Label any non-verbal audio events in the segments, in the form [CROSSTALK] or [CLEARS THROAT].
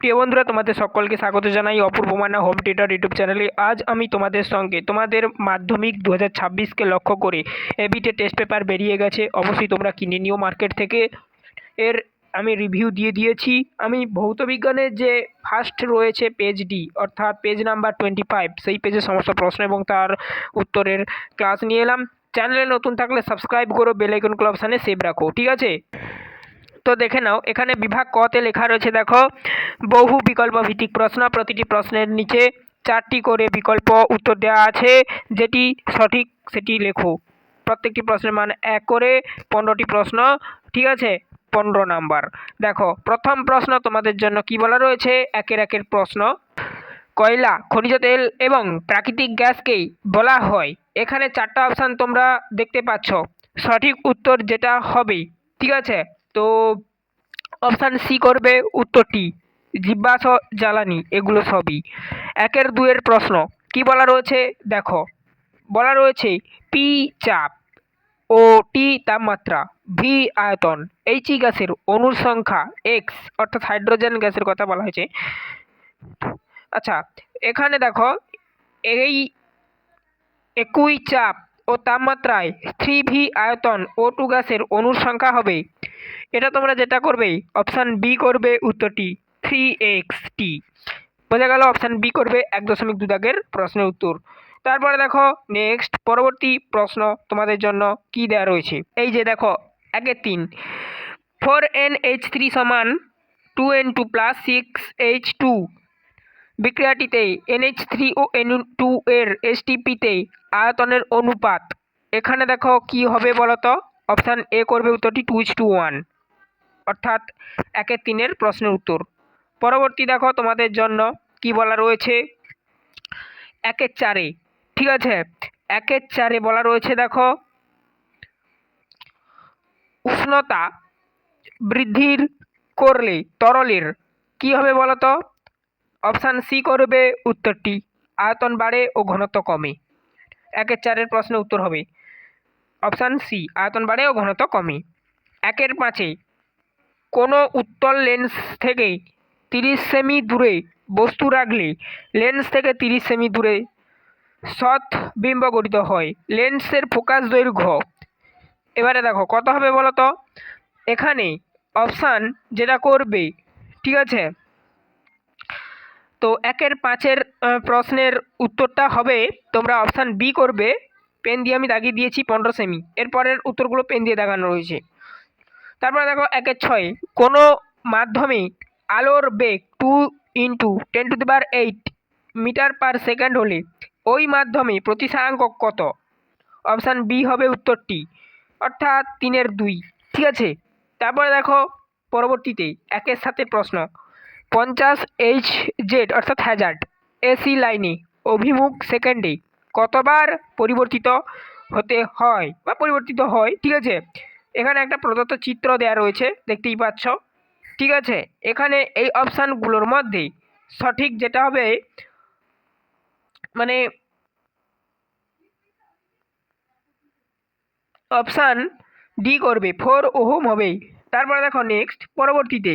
প্রিয় বন্ধুরা, তোমাদের সকলকে স্বাগত জানাই অপূর্ব মানা হোম থিয়েটার ইউটিউব চ্যানেলে। আজ আমি তোমাদের সঙ্গে তোমাদের মাধ্যমিক দু হাজার ছাব্বিশকে লক্ষ্য করে এবিটে টেস্ট পেপার বেরিয়ে গেছে। অবশ্যই তোমরা কিনে নিও মার্কেট থেকে। এর আমি রিভিউ দিয়ে দিয়েছি। আমি ভৌত বিজ্ঞানের যে ফার্স্ট রয়েছে পেজ ডি অর্থাৎ পেজ নাম্বার টোয়েন্টি ফাইভ সেই পেজের সমস্ত প্রশ্ন এবং তার উত্তরের ক্লাস নিয়ে এলাম। চ্যানেলে নতুন থাকলে সাবস্ক্রাইব করো বেলাইকন ক্লাব অপশানে সেভ রাখো, ঠিক আছে? তো দেখে নাও, এখানে বিভাগ কতে লেখা রয়েছে, দেখো, বহু বিকল্প ভিত্তিক প্রশ্ন, প্রতিটি প্রশ্নের নিচে চারটি করে বিকল্প উত্তর দেওয়া আছে, যেটি সঠিক সেটি লেখো। প্রত্যেকটি প্রশ্নের মান এক করে পনেরোটি প্রশ্ন, ঠিক আছে? পনেরো নাম্বার। দেখো, প্রথম প্রশ্ন তোমাদের জন্য কি বলা রয়েছে? একের একের প্রশ্ন। কয়লা, খনিজ তেল এবং প্রাকৃতিক গ্যাসকেই বলা হয়। এখানে চারটা অপশান তোমরা দেখতে পাচ্ছ। সঠিক উত্তর যেটা হবে ঠিক আছে? তো অপশান সি করবে উত্তরটি জীবাশ্ম জ্বালানি, এগুলো সবই। একের দুয়ের প্রশ্ন, কি বলা রয়েছে? দেখো, বলা রয়েছে পি চাপ ও টি তাপমাত্রা ভি আয়তন এইচই গ্যাসের অণুর সংখ্যা এক্স অর্থাৎ হাইড্রোজেন গ্যাসের কথা বলা হয়েছে। আচ্ছা এখানে দেখো, এই একই চাপ ও তাপমাত্রায় থ্রি ভি আয়তন ও টু গ্যাসের অণুর সংখ্যা হবে। এটা তোমরা যেটা করবে, অপশান বি করবে উত্তরটি থ্রি এক্স টি। বোঝা গেল অপশান বি করবে এক দশমিক দু দাগের প্রশ্নের উত্তর। তারপরে দেখো নেক্সট পরবর্তী প্রশ্ন তোমাদের জন্য কি দেওয়া রয়েছে? এই যে দেখো একের তিন। ফোর এন এইচ থ্রি সমান two N two plus six H two. বিক্রিয়াটিতে NH three ও এন টু এর এসটিপিতে আয়তনের অনুপাত। এখানে দেখো কি হবে বলো তো অপশান এ করবে উত্তরটি টু ইচ টু ওয়ান অর্থাৎ একের তিনের প্রশ্নের উত্তর। পরবর্তী দেখো তোমাদের জন্য কি বলা রয়েছে? একের চারে। ঠিক আছে? একের চারে বলা রয়েছে দেখো, উষ্ণতা বৃদ্ধির করলে তরলের কি হবে বলো তো অপশান সি করবে উত্তরটি। আয়তন বাড়ে ও ঘনত্ব কমে। একের চারের প্রশ্নের উত্তর হবে। অপশান সি, আয়তন বাড়ে ও ঘনত্ব কমে। একের পাঁচে, কোনো উত্তল লেন্স থেকে তিরিশ সেমি দূরে বস্তু রাখলে লেন্স থেকে তিরিশ সেমি দূরে সৎ বিম্ব গঠিত হয়। লেন্সের ফোকাস দৈর্ঘ্য। এবারে দেখো, কত হবে বলো তো এখানে অপশান যেটা করবে, ঠিক আছে? তো একের পাঁচের প্রশ্নের উত্তরটা হবে, তোমরা অপশান বি করবে। পেন দিয়ে আমি দাগিয়ে দিয়েছি পনেরো সেমি এরপরের উত্তরগুলো পেন দিয়ে দাগানো রয়েছে। তারপরে দেখো একের ছয়। কোনো মাধ্যমে আলোর বেগ two into ten to the bar eight metre per second হলে ওই মাধ্যমে প্রতিসারাঙ্ক কত? অপশান বি হবে উত্তরটি। অর্থাৎ তিনের দুই। ঠিক আছে? তারপরে দেখো পরবর্তীতে একের সাথে প্রশ্ন। পঞ্চাশ এইচ জেড, অর্থাৎ হ্যাজার্ড এসি লাইনে, অভিমুখ সেকেন্ডে কতবার পরিবর্তিত হতে হয় বা পরিবর্তিত হয়, ঠিক আছে? এখানে একটা প্রদত্ত চিত্র দেওয়া রয়েছে, দেখতেই পাচ্ছ। ঠিক আছে? এখানে এই অপশানগুলোর মধ্যে সঠিক যেটা হবে মানে অপশান ডি করবে ফোর ওহম হবে তারপরে দেখো নেক্সট পরবর্তীতে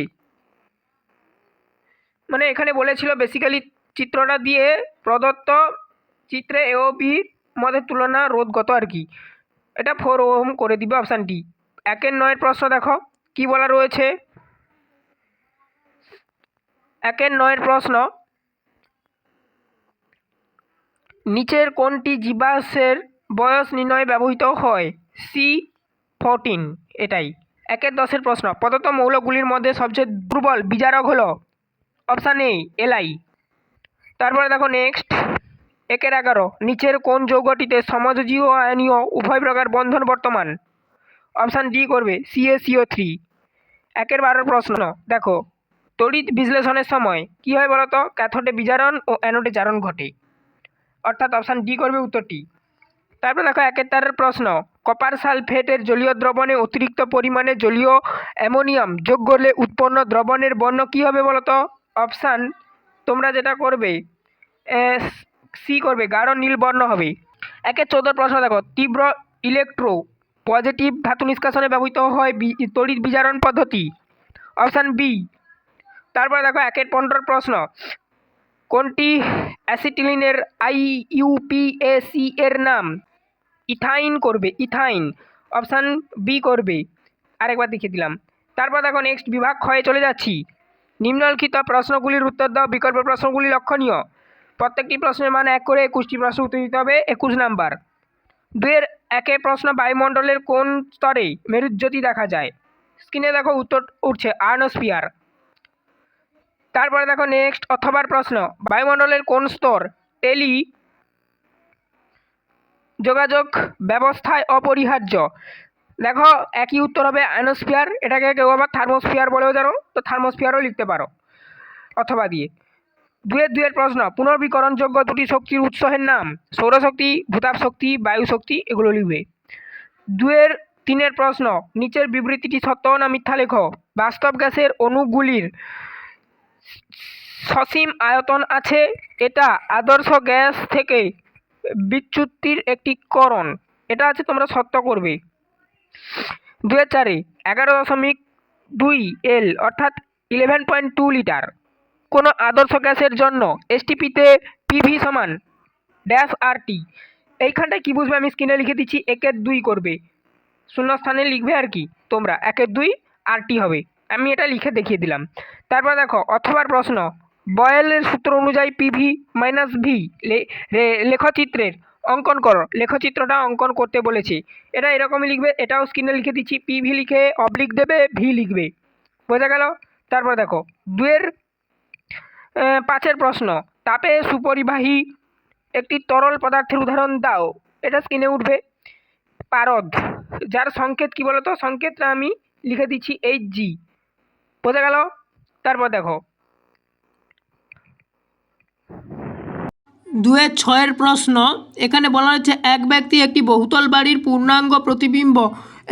মানে এখানে বলেছিল বেসিক্যালি চিত্রটা দিয়ে প্রদত্ত চিত্রে এ ও বির মধ্যে তুলনা রোধগত আর কি। এটা ফোর ওহম করে দিবে অপশান ডি একের নয়ের প্রশ্ন দেখো, কি বলা রয়েছে? একের নয়ের প্রশ্ন, নিচের কোনটি জীবাশ্মের বয়স নির্ণয়ে ব্যবহৃত হয়? সি ফোরটিন এটাই। একের দশের প্রশ্ন, প্রদত্ত মৌলগুলির মধ্যে সবচেয়ে দুর্বল, বিজারক হলো অপশান এ, এলআই। তারপরে দেখো নেক্সট একের এগারো। নিচের কোন যৌগটিতে সমযোজী ও আয়নীয় উভয় প্রকার বন্ধন বর্তমান? অপশান ডি করবে C A C O three একের বারোর প্রশ্ন, দেখো, তড়িৎ বিশ্লেষণের সময় কী হয় বলতো? ক্যাথোডে বিজারণ ও অ্যানোডে জারণ ঘটে। অর্থাৎ অপশান ডি করবে উত্তরটি। তারপরে দেখো একের তারের প্রশ্ন, কপার সালফেটের জলীয় দ্রবণে অতিরিক্ত পরিমাণে জলীয় অ্যামোনিয়াম যোগ করলে উৎপন্ন দ্রবণের বর্ণ কী হবে বলতো? অপশান তোমরা যেটা করবে সি করবে, গাঢ় নীল বর্ণ হবে। একের চৌদ্দ প্রশ্ন দেখো, তীব্র ইলেকট্রো পজিটিভ ধাতু নিষ্কাশনে ব্যবহৃত হয় তড়িৎ বিজারণ পদ্ধতি। অপশান বি, তারপরে দেখো একের পনেরোর প্রশ্ন, কোনটি অ্যাসিটিলিনের আই ইউপিএসি এর নাম? ইথাইন করবে, ইথাইন। অপশান বি করবে। আরেকবার দেখিয়ে দিলাম। তারপর দেখো নেক্সট বিভাগ ক্ষয়ে চলে যাচ্ছি। নিম্নলিখিত প্রশ্নগুলির উত্তর দাও, বিকল্প প্রশ্নগুলি লক্ষণীয়। প্রত্যেকটি প্রশ্নের মান এক করে একুশটি প্রশ্ন উত্তর দিতে হবে, একুশ নাম্বার। দুয়ের একের প্রশ্ন বায়ুমণ্ডলের কোন স্তরে মেরুজ্যোতি দেখা যায়? স্ক্রিনে দেখো উত্তর উঠছে, আর্নোস্ফিয়ার। তারপরে দেখো নেক্সট, অথবার প্রশ্ন, বায়ুমণ্ডলের কোন স্তর টেলি যোগাযোগ ব্যবস্থায় অপরিহার্য? দেখো, একই উত্তর হবে আয়নোস্ফিয়ার। এটাকে কেউ আবার থার্মোস্ফিয়ার বলেও জানো, তো থার্মোস্ফিয়ারও লিখতে পারো, অথবা দিয়ে। দুয়ের দুয়ের প্রশ্ন, পুনর্বিকরণযোগ্য দুটি শক্তির উৎসের নাম, সৌরশক্তি ভূতাপ শক্তি বায়ু শক্তি এগুলো লিখবে। দুয়ের তিনের প্রশ্ন, নিচের বিবৃতিটি সত্য না মিথ্যা লেখো? বাস্তব গ্যাসের অণুগুলির সসীম আয়তন আছে, এটা আদর্শ গ্যাস থেকে বিচ্যুতির একটি করণ। এটা আছে তোমরা সত্য করবে। দুয়ের চারে এগারো দশমিক দুই এল অর্থাৎ ইলেভেন পয়েন্ট টু লিটার কোনো আদর্শ গ্যাসের জন্য এসটিপিতে পিভি সমান ড্যাশ আর টি এইখানটায় কী বুঝবে আমি স্ক্রিনে লিখে দিচ্ছি, একের দুই করবে। শূন্যস্থানে লিখবে আর কি, তোমরা, একের দুই আর টি হবে। আমি এটা লিখে দেখিয়ে দিলাম। তারপর দেখো, অথবার প্রশ্ন, বয়েলের সূত্র অনুযায়ী পিভি মাইনাস ভি লেখচিত্রের অঙ্কন করো। লেখচিত্রটা অঙ্কন করতে বলেছে। এটা এরকমই লিখবে, এটাও স্ক্রিনে লিখে দিচ্ছি। পি ভি লিখে অবলিক দেবে ভি লিখবে। বোঝা গেল? তারপর দেখো, দুয়ের পাঁচের প্রশ্ন। তাপে সুপরিবাহী একটি তরল পদার্থের উদাহরণ দাও। এটা স্ক্রিনে উঠবে। পারদ। যার সংকেত কি বলতো? সংকেতটা আমি লিখে দিচ্ছি এইচ জি বোঝা গেল? তারপর দেখো দুয়ের ছয়ের প্রশ্ন, এখানে বলা হচ্ছে এক ব্যক্তি একটি বহুতল বাড়ির পূর্ণাঙ্গ প্রতিবিম্ব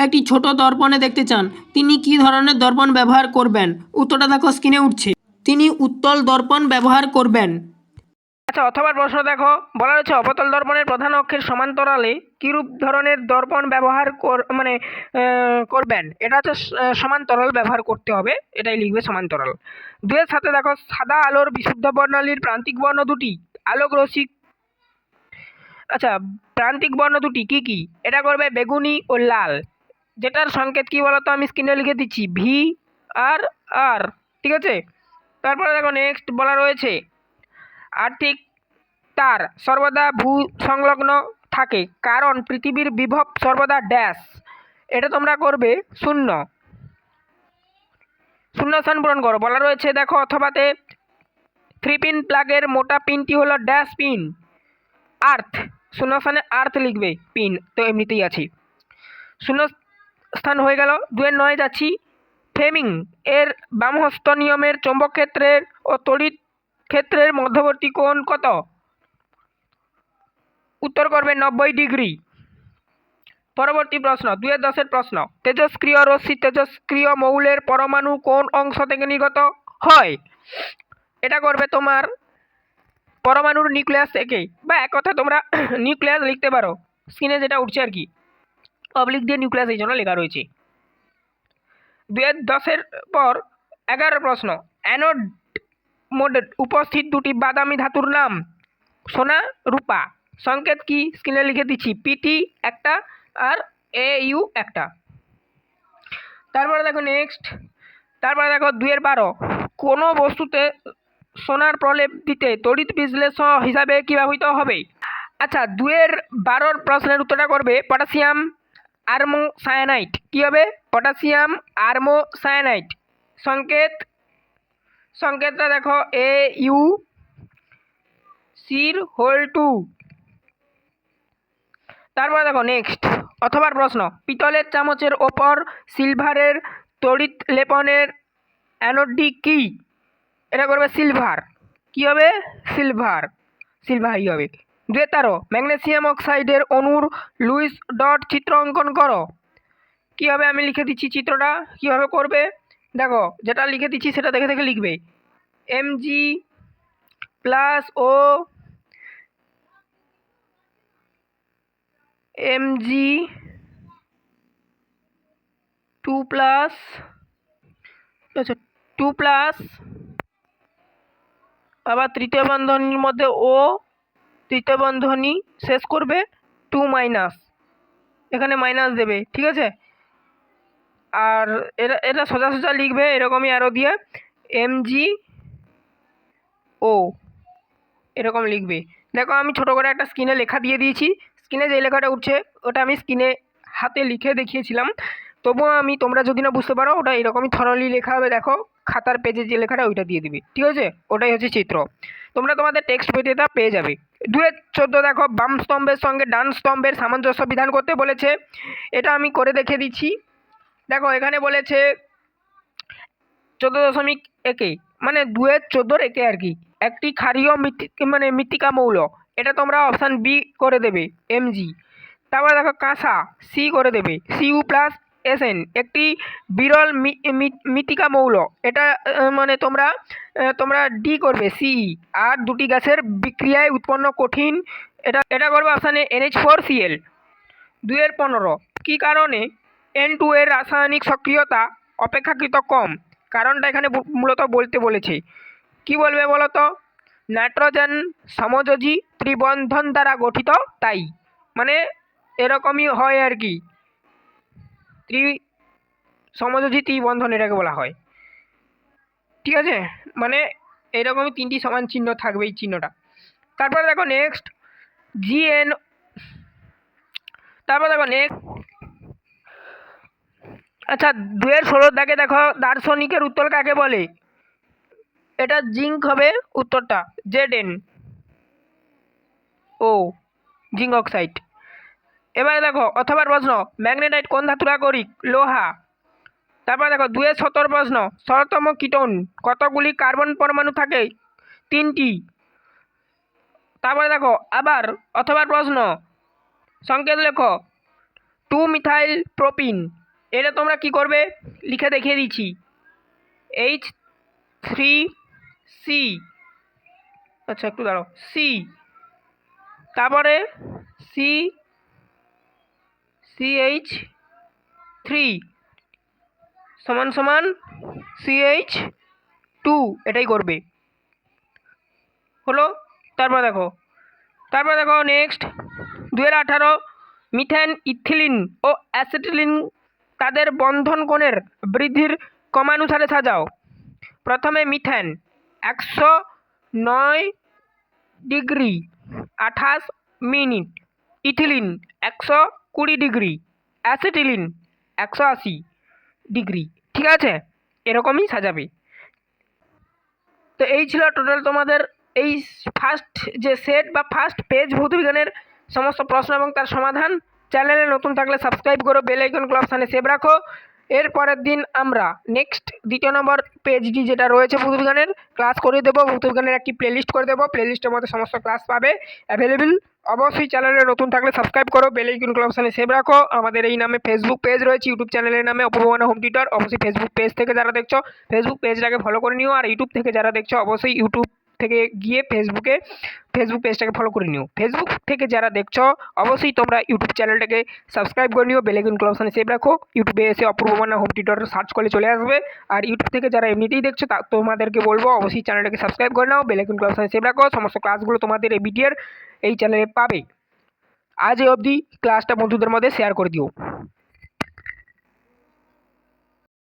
একটি ছোট দর্পণে দেখতে চান। তিনি কি ধরনের দর্পণ ব্যবহার করবেন? উত্তরটা দেখো, স্ক্রিনে উঠছে। তিনি উত্তল দর্পণ ব্যবহার করবেন। আচ্ছা অথবা প্রশ্ন দেখো, বলা হয়েছে অবতল দর্পণের প্রধান অক্ষের সমান্তরালে কীরূপ ধরনের দর্পণ ব্যবহার কর মানে করবেন? এটা হচ্ছে সমান্তরাল ব্যবহার করতে হবে, এটাই লিখবে সমান্তরাল। দুয়ের সাথে দেখো, সাদা আলোর বিশুদ্ধ বর্ণালীর প্রান্তিক বর্ণ দুটি। আলোক রশ্মি আচ্ছা প্রান্তিক বর্ণ দুটি কি কি? এটা করবে বেগুনি ও লাল। যেটার সংকেত কি বলতো? আমি স্ক্রিনে লিখে দিচ্ছি। ভি, আর আর। ঠিক আছে? তারপরে দেখো নেক্সট বলা রয়েছে, আর্থিক তার সর্বদা ভূ সংলগ্ন থাকে, কারণ পৃথিবীর বিভব সর্বদা ড্যাশ এটা তোমরা করবে শূন্য। শূন্য স্থান পূরণ করো। বলা রয়েছে দেখো, অথবাতে থ্রি পিন প্লাগের মোটা পিনটি হলো ড্যাশ পিন। আর্থ শূন্য স্থানে আর্থ লিখবে, পিন। তো এমনিতেই আছে। শূন্য স্থান হয়ে গেল, দুয়ের নয় যাচ্ছি। ফ্লেমিং এর বামহস্ত নিয়মের চৌম্বক ক্ষেত্রের ও তড়িৎ ক্ষেত্রের মধ্যবর্তী কোণ কত? উত্তর করবে নব্বই ডিগ্রি। পরবর্তী প্রশ্ন, দুয়ের দশের প্রশ্ন, তেজস্ক্রিয় রশ্মি তেজস্ক্রিয় মৌলের পরমাণু কোন অংশ থেকে নির্গত হয়? এটা করবে তোমার পরমাণুর নিউক্লিয়াস থেকে বা এক কথা তোমরা [CLEARS THROAT] নিউক্লিয়াস লিখতে পারো। স্ক্রিনে যেটা উঠছে আর কি। অবলিক দিয়ে নিউক্লিয়াস এই জন্য লেখা রয়েছে। দুয়ের দশের পর এগারো প্রশ্ন। অ্যানোড মোডে উপস্থিত দুটি বাদামি ধাতুর নাম। সোনা, রূপা। সংকেত কি? স্ক্রিনে লিখে দিচ্ছি। পিটি একটা আর এ ইউ একটা। তারপরে দেখো নেক্সট তারপরে দেখো দুয়ের বারো। কোনো বস্তুতে সোনার প্রলেপ দিতে তড়িৎ বিশ্লেষণ হিসাবে কী ব্যবহৃত হবে? আচ্ছা দুয়ের বারোর প্রশ্নের উত্তরটা করবে পটাশিয়াম আর্মো সায়ানাইট কী হবে? পটাশিয়াম আর্মো সায়ানাইট সংকেত, সংকেতটা দেখো এ ইউ সির হোল টু। তারপর দেখো নেক্সট অথবা প্রশ্ন, পিতলের চামচের ওপর সিলভারের তড়িৎ লেপনের অ্যানোডটি কি? এটা করবে সিলভার কি হবে? সিলভার সিলভারই হবে। দুয়ে তেরো ম্যাগনেসিয়াম অক্সাইডের অণুর লুইস ডট চিত্র অঙ্কন করো। কী হবে? আমি লিখে দিচ্ছি চিত্রটা। কীভাবে করবে? দেখো, যেটা লিখে দিচ্ছি সেটা দেখে দেখে লিখবে। এম জি প্লাস ও এম জি টু প্লাস আচ্ছা টু প্লাস আবার তৃতীয় বন্ধনীর মধ্যে ও, তৃতীয় বন্ধনী শেষ করবে টু মাইনাস। এখানে মাইনাস দেবে, ঠিক আছে? আর এটা এটা সোজা সোজা লিখবে এরকমই আরও দিয়ে এম জি ও, এরকম লিখবে। দেখো আমি ছোটো করে একটা স্ক্রিনে লেখা দিয়ে দিয়েছি। স্ক্রিনে যে লেখাটা উঠছে, ওটা আমি স্ক্রিনে হাতে লিখে দেখিয়েছিলাম। তবুও আমি, তোমরা যদি না বুঝতে পারো, ওটা এরকমই থরলি লেখা হবে, দেখো। খাতার পেজে যে লেখাটা, ওইটা দিয়ে দিবে। ঠিক আছে? ওটাই হচ্ছে চিত্র। তোমরা তোমাদের টেক্সট বইতে পেয়ে যাবে। দুয়ের চোদ্দ, দেখো, বাম স্তম্ভের সঙ্গে ডান স্তম্ভের সামঞ্জস্য বিধান করতে বলেছে। এটা আমি করে দেখে দিচ্ছি। দেখো, এখানে বলেছে চোদ্দ দশমিক একে মানে দুয়ের চোদ্দোর একে আর কি। একটি ক্ষারীয় মৃত্তি মানে মৃত্তিকা মৌল। এটা তোমরা অপশান বি করে দেবে এমজি তারপরে দেখো, কাঁসা সি করে দেবে। সিইউ প্লাস এসএন একটি বিরল মৃত্তিকা মৌল। এটা মানে তোমরা তোমরা ডি করবে সিই আর দুটি গ্যাসের বিক্রিয়ায় উৎপন্ন কঠিন, এটা এটা করবে অপশানে এনএইচ ফোর সিএল দুইয়ের পনেরো। কী কারণে এন টু এর রাসায়নিক সক্রিয়তা অপেক্ষাকৃত কম? কারণটা এখানে মূলত বলতে বলেছে। কি বলবে বলো তো নাইট্রোজেন সমযোজী ত্রিবন্ধন দ্বারা গঠিত, তাই। মানে এরকমই হয় আর কি। ত্রি সমযোজী ত্রিবন্ধন এটাকে বলা হয়। ঠিক আছে? মানে এরকমই তিনটি সমান চিহ্ন থাকবে এই চিহ্নটা। তারপরে দেখো নেক্সট জিএন তারপর দেখো নেক্সট আচ্ছা দুয়ের ষোলোর দাগে দেখো, দার্শনিকের উত্তর কাকে বলে? এটা জিঙ্ক হবে উত্তরটা Z N O, zinc oxide. এবারে দেখো, অথবার প্রশ্ন, ম্যাগনেটাইট কোন ধাতুর আকরিক? লোহা। তারপর দেখো দুয়ের সতেরো প্রশ্ন, শরতম কীটন, কতগুলি কার্বন পরমাণু থাকে? তিনটি। তারপরে দেখো, আবার অথবা প্রশ্ন, সংকেত লেখো, টু মিথাইল প্রোপিন, এটা তোমরা কি করবে? লিখে দেখিয়ে দিচ্ছি। H three C. আচ্ছা একটু দাঁড়াও, সি। তারপরে সি সিএইচ থ্রি সমান সমান সিএইচ টু এটাই করবে। হলো? তারপর দেখো। তারপর দেখো নেক্সট দু হাজার আঠারো মিথেন ইথিলিন ও অ্যাসিটিলিন তাদের বন্ধন কোণের বৃদ্ধির ক্রমানুসারে সাজাও। প্রথমে মিথেন একশো নয় ডিগ্রি আঠাশ মিনিট ইথিলিন একশো কুড়ি ডিগ্রি। অ্যাসিটিলিন একশো আশি ডিগ্রি। ঠিক আছে? এরকমই সাজাবে। তো এই ছিল টোটাল তোমাদের এই ফার্স্ট যে সেট বা ফার্স্ট পেজ ভৌতবিজ্ঞানের সমস্ত প্রশ্ন এবং তার সমাধান। চ্যানেলে নতুন থাকলে সাবস্ক্রাইব করো বেল আইকন ক্লাব সানে সেভ রাখো। এর পরের দিন আমরা নেক্সট দ্বিতীয় নম্বর পেজটি যেটা রয়েছে ভৌতবিজ্ঞানের ক্লাস করে দেবো। ভৌতবিজ্ঞানের একটি প্লেলিস্ট করে দেবো। প্লেলিস্টের মধ্যে সমস্ত ক্লাস পাবে। অ্যাভেলেবেল অবশ্যই চ্যানেলে নতুন থাকলে সাবস্ক্রাইব করো বেল আইকন ক্লাব সানে সেভ রাখো। আমাদের এই নামে ফেসবুক পেজ রয়েছে ইউটিউব চ্যানেলের নামে অপূর্বনা হোম টিউটার অবশ্যই ফেসবুক পেজ থেকে যারা দেখছ ফেসবুক পেজটাকে ফলো করে নিও। আর ইউটিউব থেকে যারা দেখছ, অবশ্যই ইউটিউব থেকে গিয়ে ফেসবুকে ফেসবুক পেজটাকে ফলো করে নিও। ফেসবুক থেকে যারা দেখছ, অবশ্যই তোমরা ইউটিউব চ্যানেলটাকে সাবস্ক্রাইব করে নিও বেলেগুন ক্লাবসানে সেভ রাখো। ইউটিউবে এসে Apurba Manna home tutor search করলে চলে আসবে। আর ইউটিউব থেকে যারা এমনিতেই দেখছ, তা তোমাদেরকে বলব, অবশ্যই চ্যানেলটাকে সাবস্ক্রাইব করে নাও বেলেগুন ক্লাবসানে সেভ রাখো। সমস্ত ক্লাসগুলো তোমাদের এই ভিডিওর এই চ্যানেলে পাবে। আজ অবধি ক্লাসটা বন্ধুদের মধ্যে শেয়ার করে দিও।